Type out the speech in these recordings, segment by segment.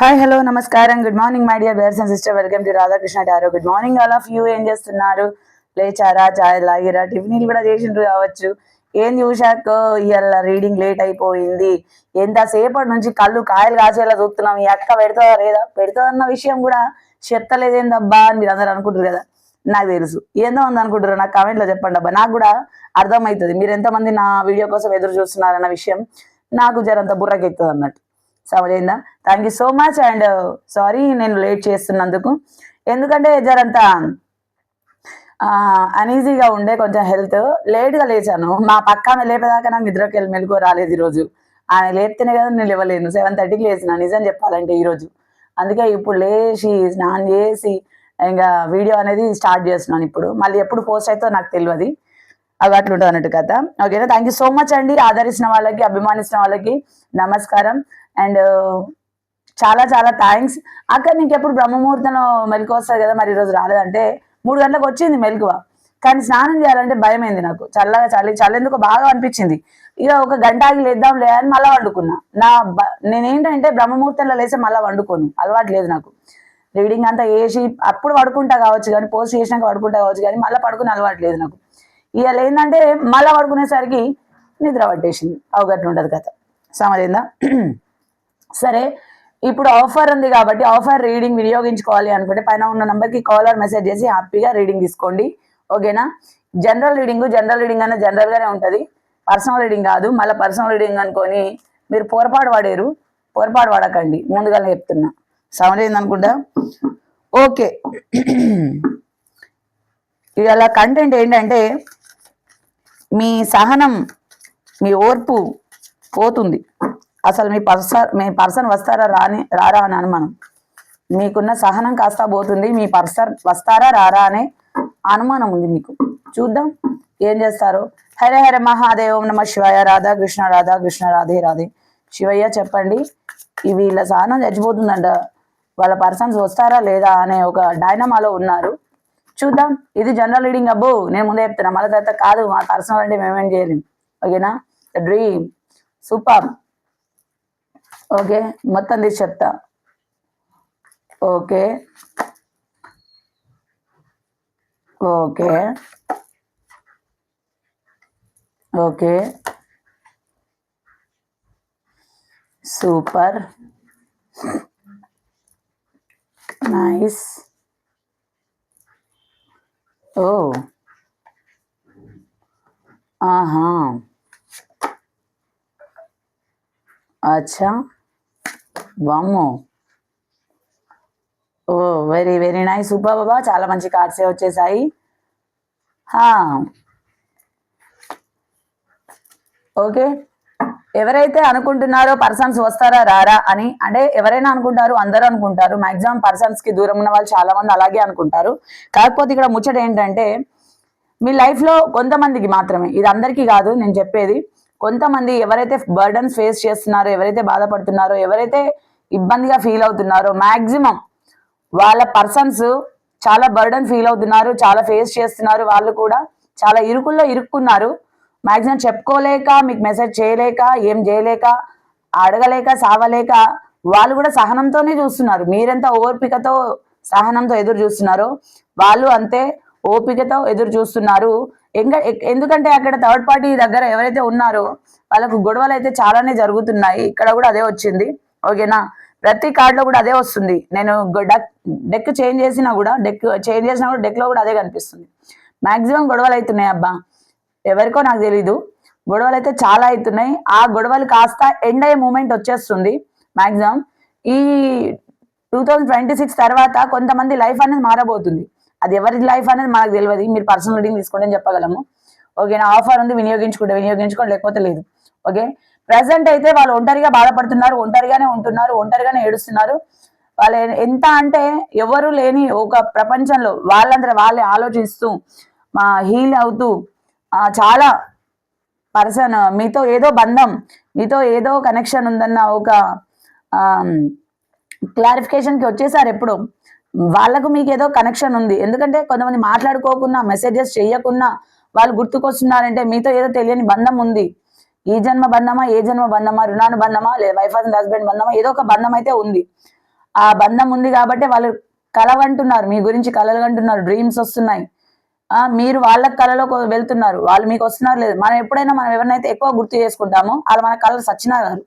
Hi hello నమస్కారం. Good morning my dear brothers and sister welcome to Radhakrishna tarot good morning all of you ఏం చేస్తున్నారు? లేచారా? చాయ్ లాగిరా? టిఫిన్లు కూడా చేసిండ్రు కావచ్చు. ఏం చూశాక? ఇవాళ రీడింగ్ లేట్ అయిపోయింది. ఎంతసేపటి నుంచి కళ్ళు కాయలు కాసేలా చూస్తున్నాం. ఈ అక్క పెడతాదా లేదా? పెడతాదన్న విషయం కూడా చెప్తలేదేందబ్బా అని మీరు అందరు అనుకుంటారు కదా. నాకు తెలుసు. ఏందో ఉంది అనుకుంటారు నాకు కామెంట్లో చెప్పండి అబ్బా. నాకు కూడా అర్థమవుతుంది. మీరు ఎంతమంది నా వీడియో కోసం ఎదురు చూస్తున్నారన్న విషయం. నాకు జరంత బుర్రకెక్కుతుంది అన్నట్టు సమజైందా thank you so much and sorry నేను లేట్ చేస్తున్నందుకు. ఎందుకంటే జరంతా అనీజీగా ఉండే కొంచెం హెల్త్ లేట్గా లేచాను. మా పక్క ఆమె లేపేదాకా నాకు నిద్రకి వెళ్ళి మెలకు రాలేదు ఈరోజు. ఆయన లేపితేనే కదా నేను ఇవ్వలేను సెవెన్ థర్టీకి లేచిన. నిజం చెప్పాలంటే ఈరోజు. అందుకే ఇప్పుడు లేచి స్నానం చేసి ఇంకా వీడియో అనేది స్టార్ట్ చేస్తున్నాను ఇప్పుడు. మళ్ళీ ఎప్పుడు పోస్ట్ అవుతుందో నాకు తెలియదు అవి అట్లా ఉంటుంది అన్నట్టు కదా. ఓకేనా థ్యాంక్ యూ సో మచ్ అండి. ఆదరిస్తున్న వాళ్ళకి అభిమానించిన వాళ్ళకి నమస్కారం. అండ్ uh, చాలా చాలా థ్యాంక్స్ అక్కడ నీకు ఎప్పుడు బ్రహ్మముహూర్తంలో మెలకు వస్తుంది కదా మరి ఈరోజు రాలేదంటే మూడు గంటలకు వచ్చింది మెలకువ. కానీ స్నానం చేయాలంటే భయమైంది నాకు. చల్లగా చలి చల్లెందుకు బాగా అనిపించింది. ఇక ఒక గంట ఆగి లేద్దాం లే అని మళ్ళీ వండుకున్నా. నా బ- నేనేంటంటే బ్రహ్మముహూర్తంలో లేస్తే మళ్ళీ వండుకోను. అలవాటు లేదు నాకు. రీడింగ్ అంతా వేసి అప్పుడు పడుకుంటా కావచ్చు కానీ పోస్ట్ చేసినాక పడుకుంటా కావచ్చు కానీ మళ్ళీ పడుకుని అలవాటు లేదు నాకు. ఇవాళ ఏంటంటే మళ్ళీ పడుకునేసరికి నిద్ర పట్టేసింది. అవగట్లు ఉండదు కథ. సమజైందా సరే ఇప్పుడు ఆఫర్ ఉంది కాబట్టి ఆఫర్ రీడింగ్ వినియోగించుకోవాలి అనుకుంటే పైన ఉన్న నెంబర్కి కాల్ ఆర్ మెసేజ్ చేసి హ్యాపీగా రీడింగ్ తీసుకోండి. ఓకేనా? జనరల్ రీడింగ్ జనరల్ రీడింగ్ అన్న జనరల్గానే ఉంటుంది. పర్సనల్ రీడింగ్ కాదు మళ్ళీ పర్సనల్ రీడింగ్ అనుకొని మీరు పొరపాటు పడేరు. పొరపాటు పడకండి. ముందుగానే చెప్తున్నా. సమజైంది అనుకుంటా? ఓకే. ఇవాళ కంటెంట్ ఏంటంటే మీ సహనం మీ ఓర్పు పోతుంది. అసలు మీ పర్స మీ పర్సన్ వస్తారా రాని రారా అని అనుమానం. మీకున్న సహనం కాస్త పోతుంది మీ పర్సన్ వస్తారా రారా అనే అనుమానం ఉంది మీకు. చూద్దాం ఏం చేస్తారు. హరే హరే మహాదేవం నమ శివాయ రాధా కృష్ణ రాధా కృష్ణ రాధే రాధే. శివయ్య చెప్పండి ఈ వీళ్ళ సహనం చచ్చిపోతుందంట. వాళ్ళ పర్సన్స్ వస్తారా లేదా అనే ఒక డైనమాలో ఉన్నారు. చూద్దాం. ఇది జనరల్ రీడింగ్ అబ్బో. నేను ముందే చెప్తున్నా. మళ్ళీ తర్వాత కాదు. మా పర్సనల్ అంటే మేమేం చేయలేం. ఓకేనా? Dream super okay. మొత్తం తీసి చెప్తా. Okay. Okay. Okay. Super nice ఓ ఆహా అచ్చా వామ్మో ఓ వెరీ వెరీ నైస్ సూపర్ బాబా చాలా మంచి కార్డ్సే వచ్చేసాయి హా. ఓకే ఎవరైతే అనుకుంటున్నారో పర్సన్స్ వస్తారా రారా అని అంటే ఎవరైనా అనుకుంటారు అందరూ అనుకుంటారు. మాక్సిమం పర్సన్స్కి దూరం ఉన్న వాళ్ళు చాలా మంది అలాగే అనుకుంటారు. కాకపోతే ఇక్కడ ముచ్చట ఏంటంటే మీ లైఫ్లో కొంతమందికి మాత్రమే ఇది అందరికీ కాదు నేను చెప్పేది. కొంతమంది ఎవరైతే బర్డన్స్ ఫేస్ చేస్తున్నారో ఎవరైతే బాధపడుతున్నారో ఎవరైతే ఇబ్బందిగా ఫీల్ అవుతున్నారో మాక్సిమం వాళ్ళ పర్సన్స్ చాలా బర్డన్ ఫీల్ అవుతున్నారు చాలా ఫేస్ చేస్తున్నారు వాళ్ళు కూడా చాలా ఇరుకుల్లో ఇరుక్కున్నారు. మ్యాక్సిమం చెప్పుకోలేక మీకు మెసేజ్ చేయలేక ఏం చేయలేక అడగలేక సావలేక వాళ్ళు కూడా సహనంతోనే చూస్తున్నారు. మీరెంత ఓర్పికతో సహనంతో ఎదురు చూస్తున్నారో వాళ్ళు అంతే ఓపికతో ఎదురు చూస్తున్నారు. ఇంకా ఎందుకంటే అక్కడ థర్డ్ పార్టీ దగ్గర ఎవరైతే ఉన్నారో వాళ్ళకు గొడవలు అయితే చాలానే జరుగుతున్నాయి. ఇక్కడ కూడా అదే వచ్చింది. ఓకేనా? ప్రతి కార్డులో కూడా అదే వస్తుంది. నేను డెక్ చేంజ్ చేసినా కూడా డెక్ చేంజ్ చేసినా కూడా డెక్లో కూడా అదే కనిపిస్తుంది. మాక్సిమం గొడవలు అవుతున్నాయి అబ్బా. ఎవరికో నాకు తెలీదు. గొడవలు అయితే చాలా అవుతున్నాయి. ఆ గొడవలు కాస్త ఎండ్ అయ్యే మూమెంట్ వచ్చేస్తుంది. మ్యాక్సిమం ఈ టూ థౌజండ్ ట్వంటీ సిక్స్ తర్వాత కొంతమంది లైఫ్ అనేది మారబోతుంది. అది ఎవరి లైఫ్ అనేది మనకు తెలియదు మీరు పర్సనల్ రీడింగ్ తీసుకోండి అని చెప్పగలము. ఓకేనా ఆఫర్ ఉంది. వినియోగించుకుంటే వినియోగించుకోండి లేకపోతే లేదు. ఓకే ప్రజెంట్ అయితే వాళ్ళు ఒంటరిగా బాధపడుతున్నారు ఒంటరిగానే ఉంటున్నారు ఒంటరిగానే ఏడుస్తున్నారు. వాళ్ళు ఎంత అంటే ఎవరు లేని ఒక ప్రపంచంలో వాళ్ళందరూ వాళ్ళే ఆలోచిస్తూ మా హీల్ అవుతూ చాలా పర్సన్ మీతో ఏదో బంధం మీతో ఏదో కనెక్షన్ ఉందన్న ఒక క్లారిఫికేషన్కి వచ్చేసారు ఎప్పుడు. వాళ్ళకు మీకు ఏదో కనెక్షన్ ఉంది. ఎందుకంటే కొంతమంది మాట్లాడుకోకుండా మెసేజెస్ చేయకుండా వాళ్ళు గుర్తుకొస్తున్నారంటే మీతో ఏదో తెలియని బంధం ఉంది. ఈ జన్మ బంధమా ఏ జన్మ బంధమా రుణాను బంధమా లేదా వైఫ్ అండ్ హస్బెండ్ బంధమా ఏదో ఒక బంధం అయితే ఉంది. ఆ బంధం ఉంది కాబట్టి వాళ్ళు కలవంటున్నారు. మీ గురించి కలలు అంటున్నారు డ్రీమ్స్ వస్తున్నాయి. మీరు వాళ్ళ కళలో వెళ్తున్నారు. వాళ్ళు మీకు వస్తున్నారు లేదు. మనం ఎప్పుడైనా మనం ఎవరినైతే ఎక్కువ గుర్తు చేసుకుంటామో వాళ్ళు మన కళలు సచ్చినారు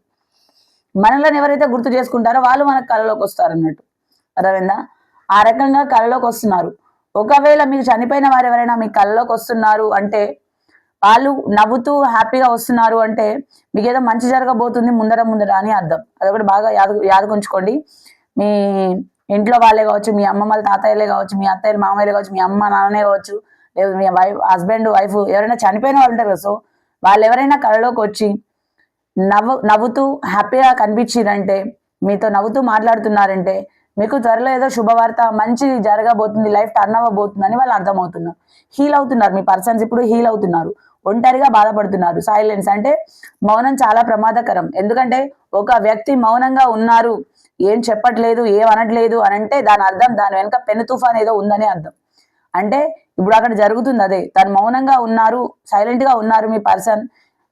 మనలను ఎవరైతే గుర్తు చేసుకుంటారో వాళ్ళు మన కళలోకి వస్తారు అన్నట్టు. అర్థమైందా? ఆ రకంగా కళలోకి వస్తున్నారు. ఒకవేళ మీకు చనిపోయిన వారు ఎవరైనా మీ కళలోకి వస్తున్నారు అంటే వాళ్ళు నవ్వుతూ హ్యాపీగా వస్తున్నారు అంటే మీకు ఏదో మంచి జరగబోతుంది ముందర ముందర అని అర్థం. అదొకటి బాగా యాద యాదగుంచుకోండి. మీ ఇంట్లో వాళ్ళే కావచ్చు మీ అమ్మమ్మల తాతయ్యలే కావచ్చు మీ అత్తయ్యలు మామయ్యలే కావచ్చు మీ అమ్మ నాన్నే కావచ్చు లేదు మీ వైఫ్ హస్బెండ్ వైఫ్ ఎవరైనా చనిపోయిన వాళ్ళు ఉంటారు కదా సో వాళ్ళు ఎవరైనా కళలోకి వచ్చి నవ్వు నవ్వుతూ హ్యాపీగా కనిపించిరంటే మీతో నవ్వుతూ మాట్లాడుతున్నారంటే మీకు త్వరలో ఏదో శుభవార్త మంచి జరగబోతుంది లైఫ్ టర్న్ అవ్వబోతుందని వాళ్ళు అర్థమవుతున్నారు. హీల్ అవుతున్నారు మీ పర్సన్స్ ఇప్పుడు హీల్ అవుతున్నారు ఒంటరిగా బాధపడుతున్నారు సైలెన్స్ అంటే మౌనం చాలా ప్రమాదకరం. ఎందుకంటే ఒక వ్యక్తి మౌనంగా ఉన్నారు ఏం చెప్పట్లేదు ఏం అనట్లేదు అని అంటే దాని అర్థం దాని వెనక పెను తుఫాన్ ఏదో ఉందని అర్థం. అంటే ఇప్పుడు అక్కడ జరుగుతుంది అదే. తను మౌనంగా ఉన్నారు సైలెంట్గా ఉన్నారు మీ పర్సన్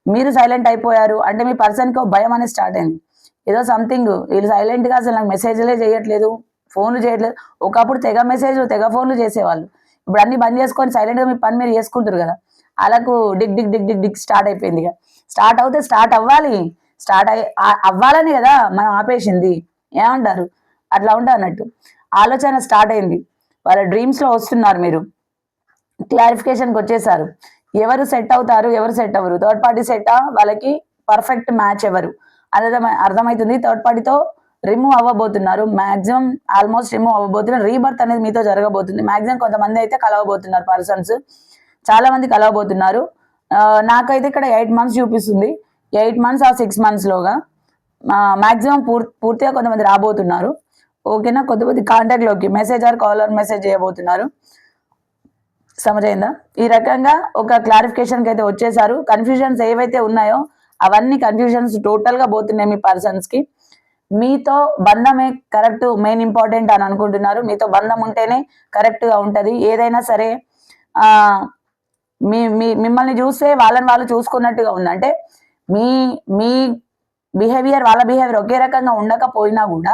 మీరు సైలెంట్ అయిపోయారు అంటే మీ పర్సన్కి ఒక భయం అనేది స్టార్ట్ అయింది. ఏదో సంథింగ్ వీళ్ళు సైలెంట్గా అసలు నాకు మెసేజ్లే చేయట్లేదు ఫోన్లు చేయట్లేదు. ఒకప్పుడు తెగ మెసేజ్లు తెగ ఫోన్లు చేసేవాళ్ళు. ఇప్పుడు అన్ని బంద్ చేసుకొని సైలెంట్గా మీ పని మీరు చేసుకుంటారు కదా. అలాకు డిగ్ డిగ్ డిగ్ డిగ్ డిగ్ స్టార్ట్ అయిపోయింది ఇక. స్టార్ట్ అవుతే స్టార్ట్ అవ్వాలి. స్టార్ట్ అయ్యి అవ్వాలని కదా మనం ఆపేసింది. ఏమంటారు? అట్లా ఉంటా అన్నట్టు. ఆలోచన స్టార్ట్ అయింది. వాళ్ళ డ్రీమ్స్లో వస్తున్నారు మీరు. క్లారిఫికేషన్కి వచ్చేసారు. ఎవరు సెట్ అవుతారు ఎవరు సెట్ అవ్వరు. థర్డ్ పార్టీ సెట్ వాళ్ళకి పర్ఫెక్ట్ మ్యాచ్ ఎవరు? అర్థం అర్థమవుతుంది థర్డ్ పార్టీతో రిమూవ్ అవ్వబోతున్నారు. మాక్సిమం ఆల్మోస్ట్ రిమూవ్ అవ్వబోతున్నారు. రీబర్త్ అనేది మీతో జరగబోతుంది. మాక్సిమం కొంతమంది అయితే కలవబోతున్నారు పర్సన్స్ చాలా మంది కలవబోతున్నారు. నాకైతే ఇక్కడ ఎయిట్ మంత్స్ చూపిస్తుంది. ఎయిట్ మంత్స్ ఆ సిక్స్ మంత్స్లోగా మాక్సిమం పూర్ పూర్తిగా కొంతమంది రాబోతున్నారు. ఓకేనా? కొద్ది కాంటాక్ట్లోకి. మెసేజ్ ఆర్ కాలర్ మెసేజ్ చేయబోతున్నారు. సమజైందా? ఈ రకంగా ఒక క్లారిఫికేషన్కి అయితే వచ్చేసారు. కన్ఫ్యూజన్స్ ఏవైతే ఉన్నాయో అవన్నీ కన్ఫ్యూజన్స్ టోటల్గా పోతున్నాయి మీ పర్సన్స్కి. మీతో బంధమే కరెక్ట్ మెయిన్ ఇంపార్టెంట్ అని అనుకుంటున్నారు. మీతో బంధం ఉంటేనే కరెక్ట్గా ఉంటది. ఏదైనా సరే ఆ మీ మీ మిమ్మల్ని చూస్తే వాళ్ళని వాళ్ళు చూసుకున్నట్టుగా ఉంది. అంటే మీ మీ బిహేవియర్ వాళ్ళ బిహేవియర్ ఒకే రకంగా ఉండకపోయినా కూడా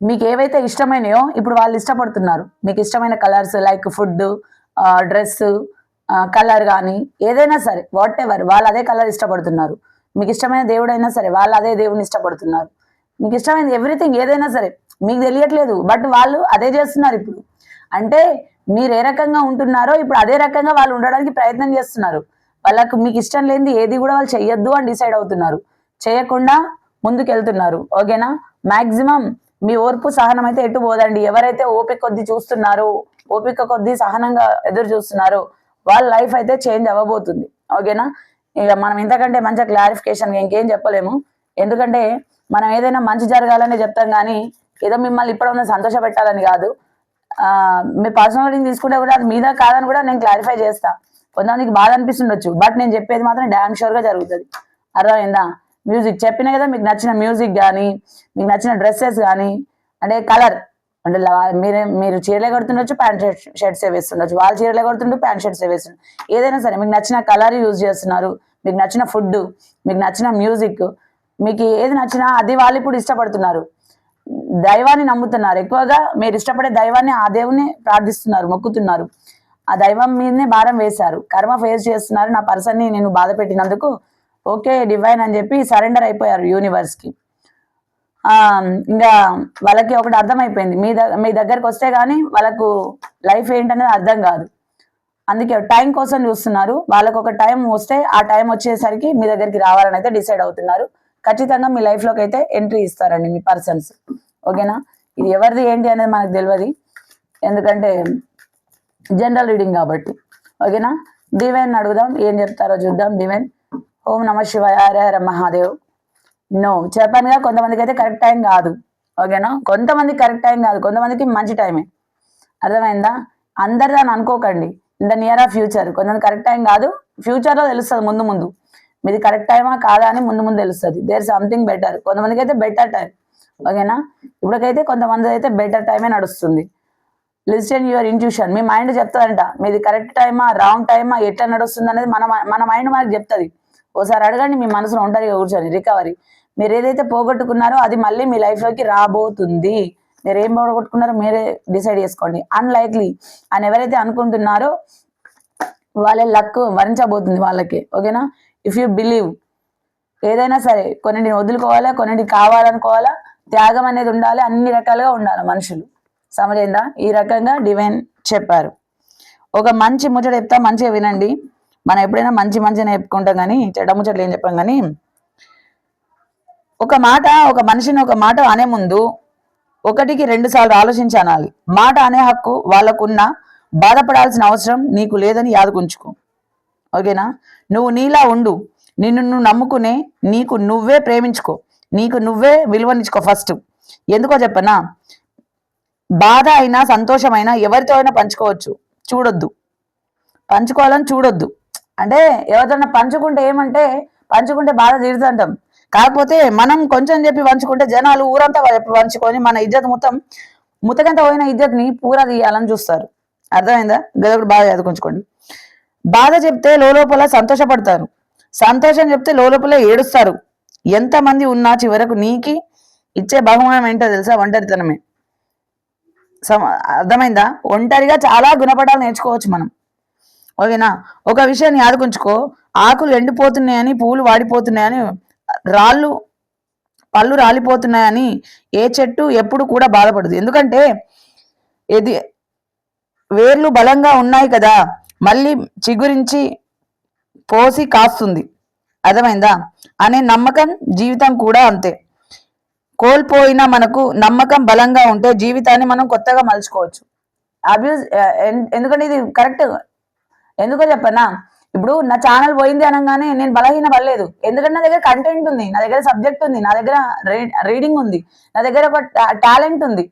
మీకు ఏవైతే ఇష్టమైనయో ఇప్పుడు వాళ్ళు ఇష్టపడుతున్నారు మీకు ఇష్టమైన colours like food dress colour కానీ ఏదైనా సరే వాట్ ఎవర్ వాళ్ళు అదే కలర్ ఇష్టపడుతున్నారు. మీకు ఇష్టమైన దేవుడైనా సరే వాళ్ళు అదే దేవుని ఇష్టపడుతున్నారు. మీకు ఇష్టమైనది ఎవ్రీథింగ్ ఏదైనా సరే మీకు తెలియట్లేదు బట్ వాళ్ళు అదే చేస్తున్నారు ఇప్పుడు. అంటే మీరు ఏ రకంగా ఉంటున్నారో ఇప్పుడు అదే రకంగా వాళ్ళు ఉండడానికి ప్రయత్నం చేస్తున్నారు. వాళ్ళకు మీకు ఇష్టం లేనిది ఏది కూడా వాళ్ళు చెయ్యొద్దు అని డిసైడ్ అవుతున్నారు. చేయకుండా ముందుకు వెళ్తున్నారు ఓకేనా? మాక్సిమం మీ ఓర్పు సహనం అయితే ఎటు పోదండి? ఎవరైతే ఓపిక కొద్ది చూస్తున్నారో ఓపిక కొద్ది సహనంగా ఎదురు చూస్తున్నారో వాళ్ళ లైఫ్ అయితే చేంజ్ అవ్వబోతుంది. ఓకేనా? ఇక మనం ఇంతకంటే మంచిగా క్లారిఫికేషన్ ఇంకేం చెప్పలేము. ఎందుకంటే మనం ఏదైనా మంచి జరగాలని చెప్తాం కానీ ఏదో మిమ్మల్ని ఇప్పుడు సంతోష పెట్టాలని కాదు. మీ పర్సనల్ రీడింగ్ తీసుకుంటే కూడా అది మీద కాదని కూడా నేను క్లారిఫై చేస్తా. కొంతమందికి బాధ అనిపిస్తుండొచ్చు. బట్ నేను చెప్పేది మాత్రం డ్యామ్ షూర్గా జరుగుతుంది. అర్థమైందా? మ్యూజిక్. చెప్పిన కదా మీకు నచ్చిన మ్యూజిక్ కానీ మీకు నచ్చిన డ్రెస్సెస్ కానీ అంటే కలర్. అంటే మీరే మీరు చీరలే కొడుతుండొచ్చు ప్యాంట్ షర్ట్ షర్ట్స్ వేస్తుండొచ్చు. వాళ్ళు చీరలే కడుతుంటూ ప్యాంట్ షర్ట్స్ వేస్తుండ్రు. ఏదైనా సరే మీకు నచ్చిన కలర్ యూజ్ చేస్తున్నారు మీకు నచ్చిన ఫుడ్ మీకు నచ్చిన మ్యూజిక్ మీకు ఏది నచ్చినా అది వాళ్ళు ఇప్పుడు ఇష్టపడుతున్నారు. దైవాన్ని నమ్ముతున్నారు. ఎక్కువగా మీరు ఇష్టపడే దైవాన్ని ఆ దేవుని ప్రార్థిస్తున్నారు మొక్కుతున్నారు. ఆ దైవం మీదనే భారం వేశారు. కర్మ ఫేస్ చేస్తున్నారు. నా పర్సన్ని నేను బాధ పెట్టినందుకు ఓకే డివైన్ అని చెప్పి సరెండర్ అయిపోయారు యూనివర్స్కి ఇంకా వాళ్ళకి ఒకటి అర్థమైపోయింది. మీ దగ్గర మీ దగ్గరకు వస్తే కానీ వాళ్ళకు లైఫ్ ఏంటనేది అర్థం కాదు. అందుకే టైం కోసం చూస్తున్నారు. వాళ్ళకు ఒక టైం వస్తే ఆ టైం వచ్చేసరికి మీ దగ్గరికి రావాలని అయితే డిసైడ్ అవుతున్నారు. ఖచ్చితంగా మీ లైఫ్లోకి అయితే ఎంట్రీ ఇస్తారండి మీ పర్సన్స్ ఓకేనా ఇది ఎవరిది ఏంటి అనేది మనకు తెలియదు ఎందుకంటే జనరల్ రీడింగ్ కాబట్టి. ఓకేనా డివైన్ అడుగుదాం. ఏం చెప్తారో చూద్దాం. డివైన్ ఓం నమ శివాయ హర మహాదేవ్. నో చెప్పానుగా కొంతమందికి అయితే కరెక్ట్ టైం కాదు. ఓకేనా కొంతమంది కరెక్ట్ టైం కాదు. కొంతమందికి మంచి టైమే అర్థమైందా? అందరు దాన్ని అనుకోకండి. In the near of future కొంతమంది కరెక్ట్ టైం కాదు. ఫ్యూచర్లో తెలుస్తుంది ముందు ముందు. మీది కరెక్ట్ టైమా కాదా అని ముందు ముందు తెలుస్తుంది. దేర్ సంథింగ్ బెటర్ కొంతమందికి అయితే బెటర్ టైం ఓకేనా ఇప్పటికైతే కొంతమంది అయితే బెటర్ టైమే నడుస్తుంది. లిస్టెన్ యువర్ ఇంట్యూషన్ మీ మైండ్ చెప్తుందంట. మీది కరెక్ట్ టైమా రాంగ్ టైమా ఎట్లా నడుస్తుంది అనేది మన మన మైండ్ మనకు చెప్తుంది. ఓసారి అడగండి మీ మనసులో ఒంటరిగా కూర్చొని. రికవరీ మీరు ఏదైతే పోగొట్టుకున్నారో అది మళ్ళీ మీ లైఫ్లోకి రాబోతుంది. మీరు ఏం పోగొట్టుకున్నారో మీరే డిసైడ్ చేసుకోండి. అన్లైక్లీ అని ఎవరైతే అనుకుంటున్నారో వాళ్ళ లక్ వరించబోతుంది వాళ్ళకి. ఓకేనా ఇఫ్ యూ బిలీవ్ ఏదైనా సరే కొన్నింటిని వదులుకోవాలా కొన్నింటిని కావాలనుకోవాలా త్యాగం అనేది ఉండాలి అన్ని రకాలుగా ఉండాలి మనుషులు. సమజైందా? ఈ రకంగా డివైన్ చెప్పారు. ఒక మంచి ముచ్చట చెప్తా మంచిగా వినండి. మనం ఎప్పుడైనా మంచి మంచిగా చెప్పుకుంటాం కానీ చెడ్డ ముచ్చట్లు ఏం చెప్పాం కానీ ఒక మాట ఒక మనిషిని ఒక మాట అనే ముందు ఒకటికి రెండు సార్లు ఆలోచించి అనాలి. మాట అనే హక్కు వాళ్ళకున్న బాధపడాల్సిన అవసరం నీకు లేదని యాదకుంచుకో ఓకేనా? నువ్వు నీలా ఉండు. నిన్ను నువ్వు నమ్ముకునే నీకు నువ్వే ప్రేమించుకో. నీకు నువ్వే విలువనిచ్చుకో ఫస్ట్. ఎందుకో చెప్పనా? బాధ అయినా సంతోషమైనా ఎవరితో అయినా పంచుకోవచ్చు. చూడొద్దు. పంచుకోవాలని చూడొద్దు. అంటే ఎవరితోనైనా పంచుకుంటే ఏమంటే పంచుకుంటే బాధ తీరుదంటాం కాకపోతే మనం కొంచెం చెప్పి పంచుకుంటే జనాలు ఊరంతా చెప్పి పంచుకొని మన ఇజ్జత్ మొత్తం ముతకంత పోయిన ఇజ్జత్ని పూరా తీయాలని చూస్తారు. అర్థమైందా? గదొకటి బాధ చదువుకుంచుకోండి. బాధ చెప్తే లోపల సంతోషపడతారు. సంతోషం చెప్తే లోపల ఏడుస్తారు. ఎంతమంది ఉన్నా చివరకు నీకి ఇచ్చే బహుమానం ఏంటో తెలుసా? ఒంటరితనమే. సమ- అర్థమైందా? ఒంటరిగా చాలా గుణపడాలు నేర్చుకోవచ్చు మనం. ఓకేనా? ఒక విషయాన్ని ఆదుకుంచుకో. ఆకులు ఎండిపోతున్నాయని పూలు వాడిపోతున్నాయని రాళ్ళు పళ్ళు రాలిపోతున్నాయని ఏ చెట్టు ఎప్పుడు కూడా బాధపడదు. ఎందుకంటే ఇది వేర్లు బలంగా ఉన్నాయి కదా మళ్ళీ చిగురించి పోసి కాస్తుంది. అర్థమైందా? అనే నమ్మకం జీవితం కూడా అంతే. కోల్పోయిన మనకు నమ్మకం బలంగా ఉంటే జీవితాన్ని మనం కొత్తగా మలుచుకోవచ్చు. అబ్యూజ్ ఎందుకంటే ఇది కరెక్ట్ ఎందుకో చెప్పనా? ఇప్పుడు నా ఛానల్ పోయింది అనగానే నేను బలహీన పడలేదు. ఎందుకంటే నా దగ్గర కంటెంట్ ఉంది నా దగ్గర సబ్జెక్ట్ ఉంది నా దగ్గర రీడింగ్ ఉంది నా దగ్గర ఒక టాలెంట్ ఉంది.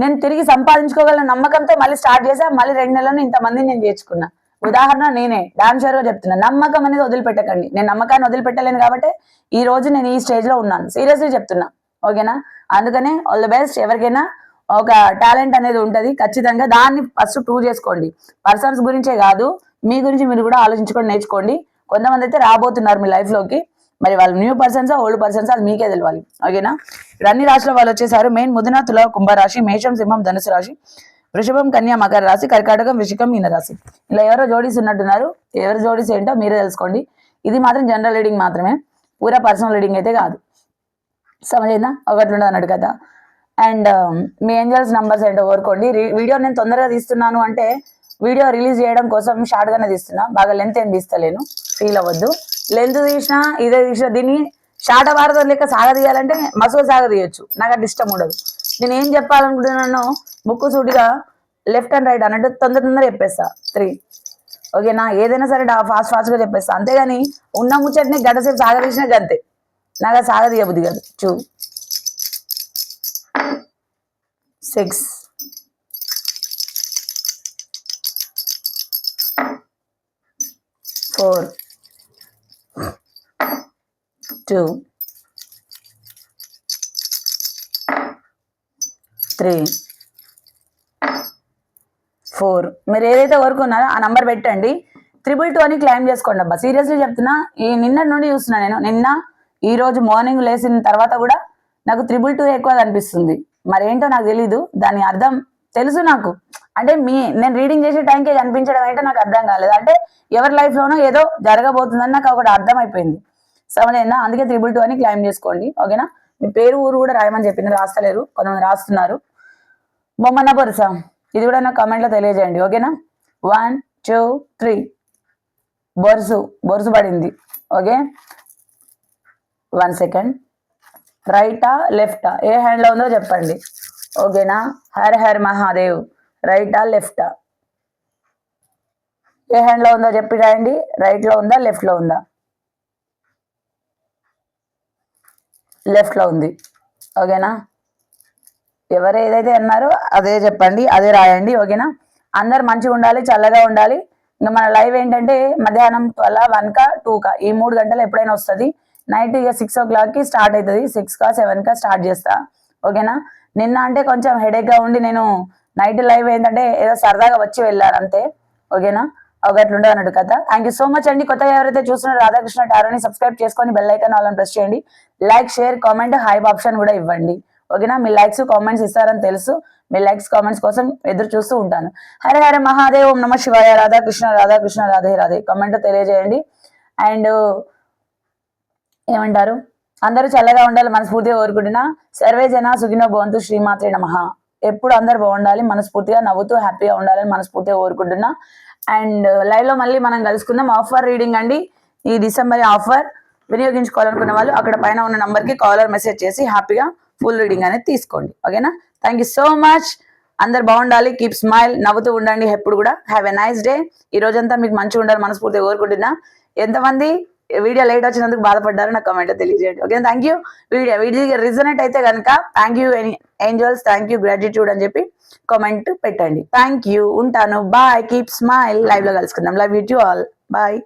నేను తిరిగి సంపాదించుకోగల నమ్మకంతో మళ్ళీ స్టార్ట్ చేసా మళ్ళీ రెండు నెలలను ఇంతమందిని నేను చేర్చుకున్నా. ఉదాహరణ నేనే డాన్స్ షూర్గా చెప్తున్నా. నమ్మకం అనేది వదిలిపెట్టకండి. నేను నమ్మకాన్ని వదిలిపెట్టలేను కాబట్టి ఈ రోజు నేను ఈ స్టేజ్లో ఉన్నాను. సీరియస్లీ చెప్తున్నా. ఓకేనా అందుకనే ఆల్ ది బెస్ట్ ఎవరికైనా ఒక టాలెంట్ అనేది ఉంటుంది ఖచ్చితంగా దాన్ని ఫస్ట్ ప్రూవ్ చేసుకోండి. పర్సన్స్ గురించే కాదు మీ గురించి మీరు కూడా ఆలోచించుకొని నేర్చుకోండి. కొంతమంది అయితే రాబోతున్నారు మీ లైఫ్లోకి. మరి వాళ్ళు న్యూ పర్సన్స్ ఓల్డ్ పర్సన్స్ అది మీకే తెలియాలి ఓకేనా ఇప్పుడు అన్ని రాశుల వాళ్ళు వచ్చేసారు. మెయిన్ ముదిన తుల కుంభరాశి మేషం సింహం ధనుసు రాశి వృషభం కన్యా మకర రాశి కర్కాటకం వృషికం మీన రాశి. ఇలా ఎవరో జోడీస్ ఉన్నట్టున్నారు. ఎవరు జోడీస్ ఏంటో మీరే తెలుసుకోండి. ఇది మాత్రం జనరల్ రీడింగ్ మాత్రమే. పూరా పర్సనల్ రీడింగ్ అయితే కాదు. సమజైందా? ఒకటి ఉండదు అన్నాడు కదా. అండ్ um, మీ ఏంజల్స్ నంబర్స్ ఏంటో కోరుకోండి వీడియో నేను తొందరగా తీస్తున్నాను అంటే వీడియో రిలీజ్ చేయడం కోసం షార్ట్ గానే తీస్తున్నా. బాగా లెంత్ ఏం తీస్తలేను. ఫీల్ అవ్వద్దు. లెంత్ తీసినా ఇదే తీసినా దీన్ని షార్ట్ భారతం లెక్క సాగదీయాలంటే సాగ సాగదీయొచ్చు నాకు అది ఇష్టం ఉండదు. నేను ఏం చెప్పాలనుకుంటున్నాను ముక్కు సూటిగా లెఫ్ట్ అండ్ రైట్ అన్నట్టు తొందర తొందర చెప్పేస్తా. త్రీ ఓకేనా? ఏదైనా సరే ఫాస్ట్ ఫాస్ట్గా చెప్పేస్తా. అంతేగాని ఉన్న ముచ్చట్ని గంట సేపు సాగదీసిన గంతే. నాకు అది సాగదీయబుద్ది కాదు. చూ six. Four. Two. Three. Four. మీరు ఏదైతే వర్క్ ఉన్నారో ఆ నంబర్ పెట్టండి. త్రిబుల్ టూ అని క్లైమ్ చేసుకోండి అబ్బా. సీరియస్లీ చెప్తున్నా ఈ నిన్న నుండి చూస్తున్నా నేను. నిన్న ఈరోజు మార్నింగ్ లేచిన తర్వాత కూడా నాకు త్రిబుల్ టూ ఎక్కువ కనిపిస్తుంది మరేంటో నాకు తెలీదు. దాని అర్థం తెలుసు నాకు. అంటే మీ నేను రీడింగ్ చేసే టైంకి కనిపించడం ఏంటో నాకు అర్థం కాలేదు. అంటే ఎవరి లైఫ్లోనో ఏదో జరగబోతుందని నాకు ఒకటి అర్థం అయిపోయింది సమజైందా అందుకే త్రిబుల్ టూ అని క్లైమ్ చేసుకోండి. ఓకేనా? మీ పేరు ఊరు కూడా రాయమని చెప్పింది రాస్తలేరు. కొంతమంది రాస్తున్నారు. బొమ్మన్న బొరుస ఇది కూడా నాకు కమెంట్లో తెలియజేయండి. ఓకేనా? వన్ టూ త్రీ బొరుసు. బొరుసు పడింది. ఓకే? వన్ సెకండ్ రైటా లెఫ్టా? ఏ హ్యాండ్లో ఉందో చెప్పండి. ఓకేనా? హర్ హర్ మహాదేవ్. రైటా లెఫ్టా? ఏ హ్యాండ్లో ఉందో చెప్పి రాయండి. రైట్లో ఉందా లెఫ్ట్లో ఉందా? లెఫ్ట్లో ఉంది. ఓకేనా? ఎవరు ఏదైతే అన్నారో అదే చెప్పండి అదే రాయండి. ఓకేనా? అందరు మంచిగా ఉండాలి చల్లగా ఉండాలి. ఇంకా మన లైవ్ ఏంటంటే మధ్యాహ్నం ట్వెల్వ్ వన్ కా ఈ మూడు గంటలు ఎప్పుడైనా వస్తుంది. నైట్ ఇక సిక్స్ ఓ క్లాక్కి స్టార్ట్ అవుతుంది సిక్స్ కా సెవెన్ కా స్టార్ట్ చేస్తా. ఓకేనా? నిన్న అంటే కొంచెం హెడేక్గా ఉండి నేను నైట్ లైవ్ ఏంటంటే ఏదో సరదాగా వచ్చి వెళ్ళాను అంతే. ఓకేనా? ఒక అట్లుండదు అన్నట్టు కదా థ్యాంక్ యూ సో మచ్ అండి. కొత్తగా ఎవరైతే చూస్తున్నారో రాధాకృష్ణ టారోని సబ్స్క్రైబ్ చేసుకొని బెల్ ఐకాన్ వాళ్ళని ప్రెస్ చేయండి. Like share comment hype option కూడా ఇవ్వండి. ఓకేనా? మీ లైక్స్ కామెంట్స్ ఇస్తారని తెలుసు. మీ లైక్స్ కామెంట్స్ కోసం ఎదురు చూస్తూ ఉంటాను. హరే హరే మహాదేవ్. ఓం నమ శివాయ. రాధాకృష్ణ రాధాకృష్ణ రాధే రాధే. కామెంట్ తెలియజేయండి. అండ్ ఏమంటారు? అందరూ చల్లగా ఉండాలి మనస్ఫూర్తిగా కోరుకుంటున్నా. సర్వే జన సుఖినో భవంతు శ్రీమాత్రే నమ. ఎప్పుడు అందరు బాగుండాలి మనస్ఫూర్తిగా నవ్వుతూ హ్యాపీగా ఉండాలని మనస్ఫూర్తిగా కోరుకుంటున్నా. అండ్ లైవ్లో మళ్ళీ మనం కలుసుకుందాం. ఆఫర్ రీడింగ్ అండి. ఈ డిసెంబర్ ఆఫర్. వినియోగించుకోవాలనుకున్న వాళ్ళు అక్కడ పైన ఉన్న నంబర్కి కాలర్ మెసేజ్ చేసి హ్యాపీగా ఫుల్ రీడింగ్ అనేది తీసుకోండి. ఓకేనా? Thank you so much. అందరు బాగుండాలి కీప్ స్మైల్ నవ్వుతూ ఉండండి ఎప్పుడు కూడా. Have a nice day. ఈ రోజంతా మీకు మంచిగా ఉండాలి మనస్ఫూర్తిగా కోరుకుంటున్నా. ఎంతమంది? వీడియో లేట్ వచ్చినందుకు బాధపడ్డారో. నాకు కమెంట్ తెలియజేయండి. Okay thank you video video resonate అయితే కనుక thank you angels thank you gratitude అని చెప్పి కామెంట్ పెట్టండి. థ్యాంక్ యూ ఉంటాను. బాయ్ కీప్ స్మైల్ లైవ్లో కలుసుకుందాం. Love you to all bye